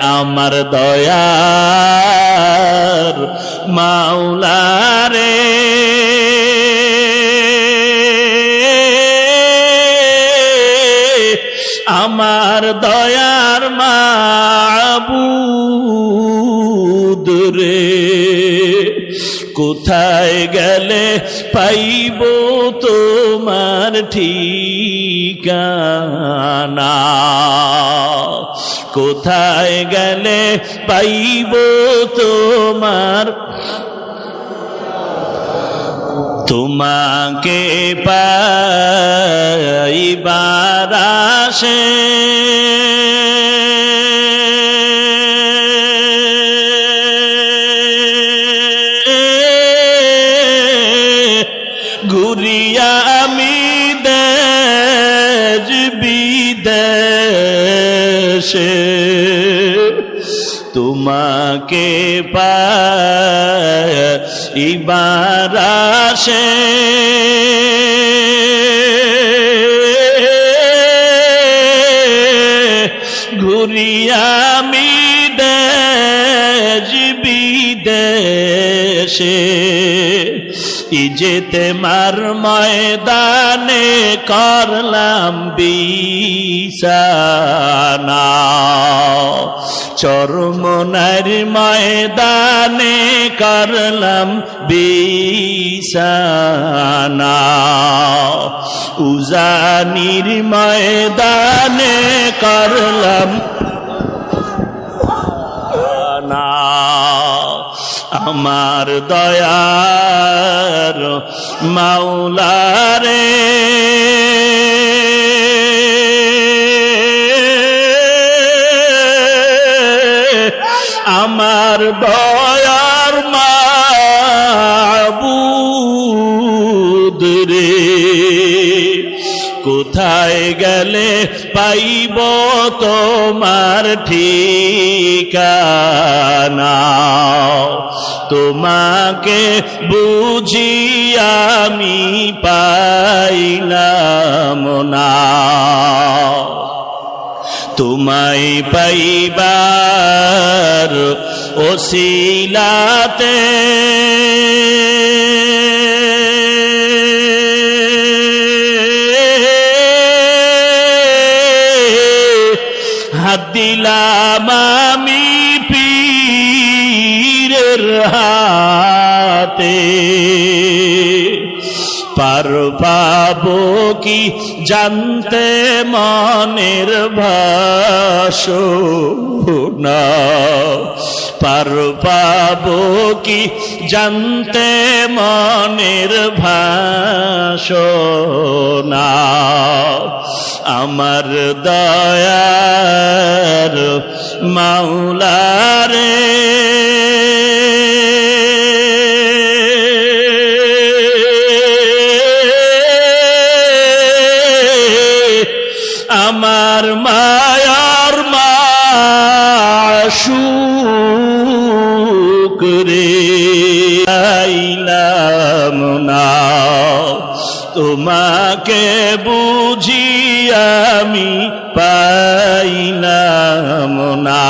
আমার দয়ার মাওলারে। আমার দয়ার মাবুদ রে কোথায় গেলে পাইব তোমার ঠিকানা? কোথায় গেলে পাইব তোমার? তোমাকে পাইবার আসে। ঘুরিয়া আমি দেশ বিদেশে তোমাকে পাইবার আসে। ঘুরিয়া আমি দেশ। বিদেশে ইজেতে মার ময়দানে করলাম বিসানা চরমনার ময়দানে করলাম বিসানা উজানির ময়দানে করলাম আমার দয়ার মাওলারে আমার দয়ার মাবুদ কোথায় গেলে পাইব তোমার ঠিকানা? তোমাকে বুঝি আমি পাইলাম না। তোমায় পাইবার ওসিলাতে হাত দিলাম আমি পীরের হাতে। পার পাবো কি জানতে মনের ভাষণা পার পাবো কি জানতে মনের ভাষণা আমার দয়ার মাওলারে আমার মায়ার আইলাম না তোমাকে বুঝি আমি পাইলাম না